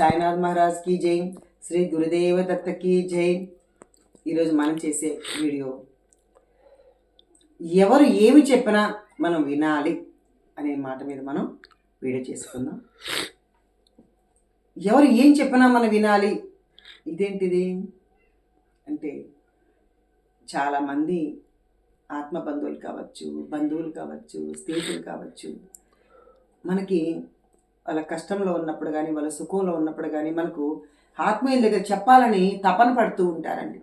సాయినాథ్ మహారాజ్కి జై. శ్రీ గురుదేవ దత్త కీ జై. ఈరోజు మనం చేసే వీడియో. ఎవరు ఏమి చెప్పినా మనం వినాలి అనే మాట మీద మనం వీడియో చేసుకుందాం. ఎవరు ఏం చెప్పినా మనం వినాలి. ఇదేంటిది? అంటే చాలామంది ఆత్మ బంధువులు కావచ్చు బంధువులు కావచ్చు స్నేహితులు కావచ్చు మనకి వాళ్ళ కష్టంలో ఉన్నప్పుడు కానీ వాళ్ళ సుఖంలో ఉన్నప్పుడు కానీ మనకు ఆత్మీయుల దగ్గర చెప్పాలని తపన పడుతూ ఉంటారండి.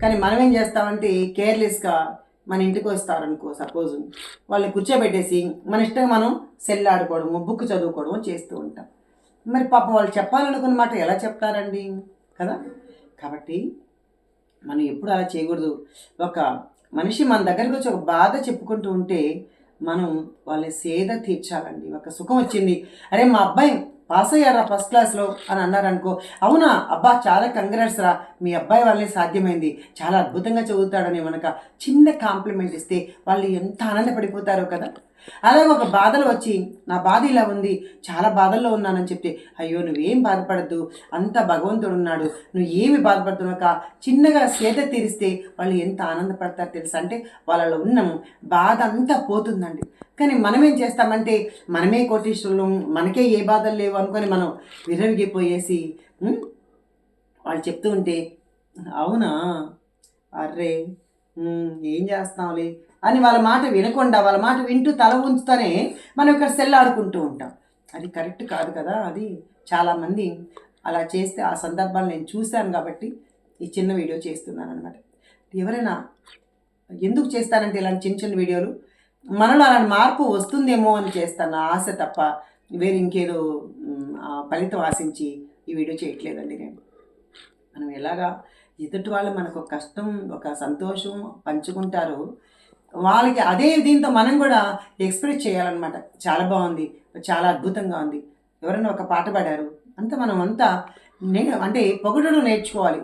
కానీ మనం ఏం చేస్తామంటే కేర్లెస్గా మన ఇంటికి వస్తారనుకో సపోజ్ వాళ్ళని కూర్చోబెట్టేసి మన ఇష్టంగా మనం సెల్ ఆడుకోవడము బుక్ చదువుకోవడము చేస్తూ ఉంటాం. మరి పాపం వాళ్ళు చెప్పాలనుకున్న మాట ఎలా చెప్తారండి? కదా? కాబట్టి మనం ఎప్పుడు అలా చేయకూడదు. ఒక మనిషి మన దగ్గరికి వచ్చి ఒక బాధ చెప్పుకుంటూ ఉంటే మనం వాళ్ళని సేద తీర్చాలండి. ఒక సుఖం వచ్చింది. అరే మా అబ్బాయి పాస్ అయ్యారా ఫస్ట్ క్లాస్లో అని అన్నారనుకో అవునా అబ్బా చాలా కంగ్రాట్స్ రా. మీ అబ్బాయి వాళ్ళని సాధ్యమైంది. చాలా అద్భుతంగా చదువుతాడని మనక చిన్న కాంప్లిమెంట్ ఇస్తే వాళ్ళు ఎంత ఆనందపడిపోతారో కదా. అలాగే ఒక బాధలు వచ్చి నా బాధ ఇలా ఉంది చాలా బాధల్లో ఉన్నానని చెప్తే అయ్యో నువ్వేం బాధపడద్దు అంత భగవంతుడు ఉన్నాడు నువ్వు ఏమి బాధపడుతున్నాక చిన్నగా సేద తీరిస్తే వాళ్ళు ఎంత ఆనందపడతారు తెలుసా? అంటే వాళ్ళలో ఉన్న బాధ అంతా పోతుందండి. కానీ మనం ఏం చేస్తామంటే మనమే కోటీశ్వరులు మనకే ఏ బాధలు లేవు అనుకొని మనం విరవిగిపోయేసి వాళ్ళు చెప్తూ ఉంటే అవునా? అర్రే ఏం చేస్తాంలే అని వాళ్ళ మాట వినకుండా వాళ్ళ మాట వింటూ తల ఉంచుతూనే మనం ఇక్కడ సెల్ ఆడుకుంటూ ఉంటాం. అది కరెక్ట్ కాదు కదా? అది చాలామంది అలా చేస్తే ఆ సందర్భాలు నేను చూశాను కాబట్టి ఈ చిన్న వీడియో చేస్తున్నాను అనమాట ఎవరైనా ఎందుకు చేస్తానంటే ఇలాంటి చిన్న చిన్న వీడియోలు? మనలో అలాంటి మార్పు వస్తుందేమో అని చేస్తాను. నా ఆశ తప్ప వేరే ఇంకేదో ఫలితం ఆశించి ఈ వీడియో చేయట్లేదండి నేను. మనం ఎలాగా ఎదుటి వాళ్ళు మనకు ఒక కష్టం ఒక సంతోషం పంచుకుంటారు వాళ్ళకి అదే దీంతో మనం కూడా ఎక్స్ప్రెస్ చేయాలన్నమాట. చాలా బాగుంది. చాలా అద్భుతంగా ఉంది. ఎవరైనా ఒక పాట పాడారు. అంతా మనం అంతా నే అంటే పొగడడం నేర్చుకోవాలి.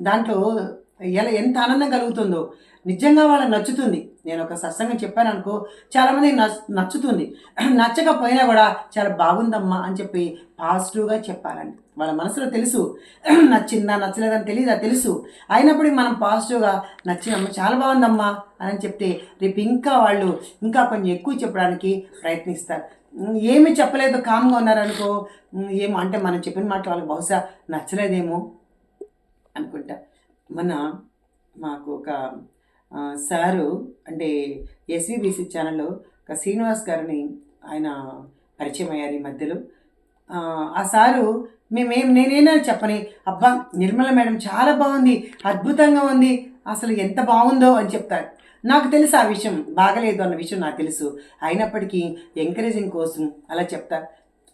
దాంట్లో ఎలా ఎంత ఆనందం కలుగుతుందో. నిజంగా వాళ్ళకి నచ్చుతుంది. నేను ఒక సత్సంగం చెప్పాను అనుకో చాలామంది నచ్చుతుంది. నచ్చకపోయినా కూడా చాలా బాగుందమ్మా అని చెప్పి పాజిటివ్గా చెప్పాలండి. వాళ్ళ మనసులో తెలుసు. నచ్చిందా నచ్చలేదని తెలియదా తెలుసు. అయినప్పటికీ మనం పాజిటివ్గా నచ్చిందమ్మా చాలా బాగుందమ్మా అని చెప్తే రేపు ఇంకా వాళ్ళు ఇంకా కొంచెం ఎక్కువ చెప్పడానికి ప్రయత్నిస్తారు. ఏమి చెప్పలేదు కామ్గా ఉన్నారనుకో ఏమో అంటే మనం చెప్పిన మాట వాళ్ళకి బహుశా నచ్చలేదేమో అనుకుంటా. మన మాకు ఒక సారు అంటే ఎస్విబిసి ఛానల్లో ఒక శ్రీనివాస్ గారిని ఆయన పరిచయం అయ్యారు ఈ మధ్యలో. ఆ, సారు మేమేం నేనైనా చెప్పని అబ్బా నిర్మల మేడం చాలా బాగుంది అద్భుతంగా ఉంది అసలు ఎంత బాగుందో అని చెప్తారు నాకు తెలుసు ఆ విషయం బాగలేదు అన్న విషయం నాకు తెలుసు. అయినప్పటికీ ఎంకరేజింగ్ కోసం అలా చెప్తారు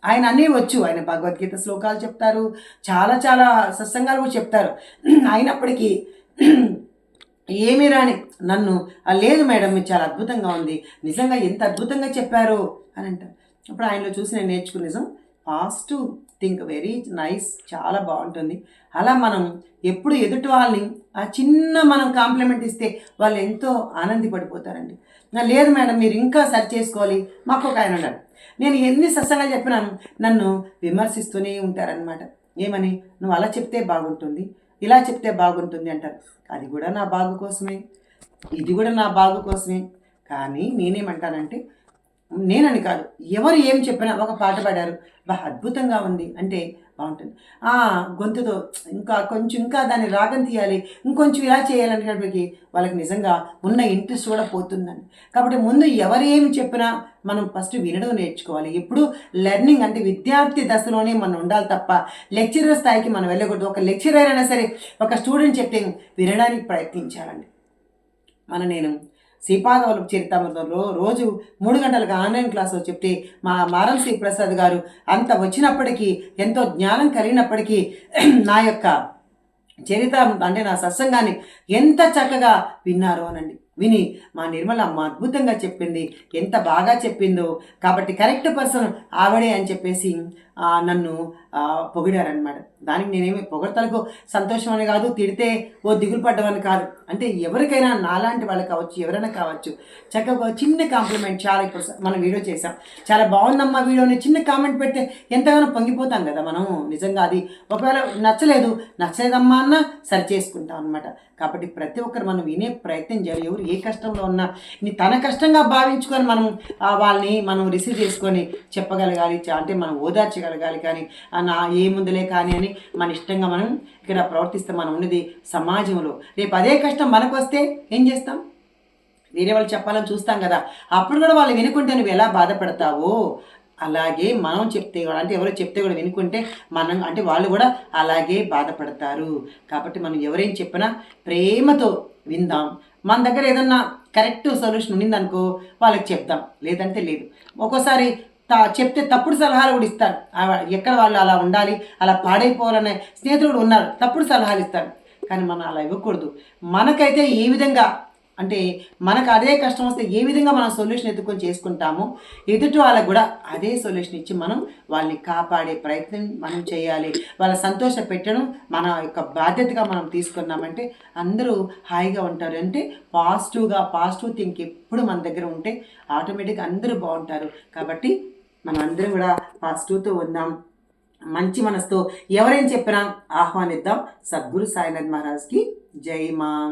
ఆయన అన్నీ వచ్చు ఆయన భగవద్గీత శ్లోకాలు చెప్తారు చాలా చాలా సత్సంగాలు కూడా చెప్తారు. అయినప్పటికీ ఏమీ రాని నన్ను లేదు మేడం మీరు చాలా అద్భుతంగా ఉంది నిజంగా ఎంత అద్భుతంగా చెప్పారు అని అంటారు అప్పుడు ఆయనలో చూసి నేను నేర్చుకున్న నిజం పాజిటివ్ థింక్ వెరీ నైస్ చాలా బాగుంటుంది. అలా మనం ఎప్పుడు ఎదుటి వాళ్ళని ఆ చిన్న మనం కాంప్లిమెంట్ ఇస్తే వాళ్ళు ఎంతో ఆనందపడిపోతారండి. లేదు మేడం మీరు ఇంకా సరి చేసుకోవాలి. మాకు ఒక ఆయన ఉన్నాడు. నేను ఎన్ని సత్సంగాలు చెప్పినా నన్ను విమర్శిస్తూనే ఉంటారనమాట ఏమని? నువ్వు అలా చెప్తే బాగుంటుంది ఇలా చెప్తే బాగుంటుంది అంటారు. అది కూడా నా బాగు కోసమే. ఇది కూడా నా బాగు కోసమే. కానీ నేనేమంటానంటే నేనని కాదు. ఎవరు ఏం చెప్పినా ఒక పాట పాడారు. బా అద్భుతంగా ఉంది అంటే బాగుంటుంది. ఆ గొంతుతో ఇంకా కొంచెం ఇంకా దాన్ని రాగం తీయాలి ఇంకొంచెం ఇలా చేయాలనేటప్పటికి వాళ్ళకి నిజంగా ఉన్న ఇంట్రెస్ట్ కూడా పోతుందండి. కాబట్టి ముందు ఎవరు ఏమి చెప్పినా మనం ఫస్ట్ వినడం నేర్చుకోవాలి. ఎప్పుడు లెర్నింగ్ అంటే విద్యార్థి దశలోనే మనం ఉండాలి తప్ప లెక్చరర్ స్థాయికి మనం వెళ్ళకూడదు. ఒక లెక్చరర్ అయినా సరే ఒక స్టూడెంట్ చెప్తే వినడానికి ప్రయత్నించాలండి. మన నేను శ్రీపాదవల చరితామృతంలో రోజు మూడు గంటలకు ఆన్లైన్ క్లాసులో చెప్తే మా మారల్ శ్రీ ప్రసాద్ గారు అంత వచ్చినప్పటికీ ఎంతో జ్ఞానం కలిగినప్పటికీ నా యొక్క చరిత అంటే నా సత్సంగాన్ని ఎంత చక్కగా విన్నారు అనండి. విని మా నిర్మల అమ్మ అద్భుతంగా చెప్పింది. ఎంత బాగా చెప్పిందో. కాబట్టి కరెక్ట్ పర్సన్ ఆవిడే అని చెప్పేసి నన్ను పొగిడారనమాట దానికి నేనేమి పొగడతలకు సంతోషం అని కాదు తిడితే ఓ దిగులు పడ్డమని కాదు. అంటే ఎవరికైనా నాలాంటి వాళ్ళు కావచ్చు ఎవరైనా కావచ్చు చక్కగా చిన్న కాంప్లిమెంట్ చాలా ఇప్పుడు మనం వీడియో చేసాం చాలా బాగుందమ్మా వీడియోని చిన్న కామెంట్ పెడితే ఎంతగానో పొంగిపోతాం కదా మనం. నిజంగా అది ఒకవేళ నచ్చలేదు నచ్చలేదమ్మా అన్న సరి చేసుకుంటాం అనమాట కాబట్టి ప్రతి ఒక్కరు మనం వినే ప్రయత్నం చేయాలి. ఎవరు ఏ కష్టంలో ఉన్నా నీ తన కష్టంగా భావించుకొని మనం వాళ్ళని మనం రిసీవ్ చేసుకొని చెప్పగలగాలి అంటే మనం ఓదార్చగలగాలి కానీ నా ఏముందిలే కానీ అని మన ఇష్టంగా మనం ఇక్కడ ప్రవర్తిస్తే మనం ఉన్నది సమాజంలో. రేపు అదే కష్టం మనకు వస్తే ఏం చేస్తాం? వేరే వాళ్ళు చెప్పాలని చూస్తాం కదా. అప్పుడు కూడా వాళ్ళు వినుకుంటే నువ్వు ఎలా బాధపడతావో? అలాగే మనం చెప్తే కూడా అంటే ఎవరో చెప్తే కూడా వినుకుంటే మనం అంటే వాళ్ళు కూడా అలాగే బాధపడతారు. కాబట్టి మనం ఎవరేం చెప్పినా ప్రేమతో విందాం. మన దగ్గర ఏదన్నా కరెక్ట్ సొల్యూషన్ ఉండిందనుకో వాళ్ళకి చెప్దాం. లేదంటే లేదు. ఒక్కోసారి చెప్తే తప్పుడు సలహాలు కూడా ఇస్తారు ఎక్కడ వాళ్ళు అలా ఉండాలి అలా పాడైపోవాలనే స్నేహితులు కూడా ఉన్నారు తప్పుడు సలహాలు ఇస్తారు కానీ మనం అలా ఇవ్వకూడదు. మనకైతే ఏ విధంగా అంటే మనకు అదే కష్టం వస్తే ఏ విధంగా మనం సొల్యూషన్ ఎత్తుకొని చేసుకుంటామో ఎదుటి వాళ్ళకు కూడా అదే సొల్యూషన్ ఇచ్చి మనం వాళ్ళని కాపాడే ప్రయత్నం మనం చేయాలి. వాళ్ళ సంతోష పెట్టడం మన యొక్క బాధ్యతగా మనం తీసుకున్నామంటే అందరూ హాయిగా ఉంటారు. అంటే పాజిటివ్గా పాజిటివ్ థింక్ ఎప్పుడు మన దగ్గర ఉంటే ఆటోమేటిక్గా అందరూ బాగుంటారు. కాబట్టి మనం అందరం కూడా పాజిటివ్తో ఉందాం. మంచి మనసుతో ఎవరేం చెప్పినా ఆహ్వానిద్దాం. సద్గురు సాయినాథ్ మహారాజ్కి జై మాం.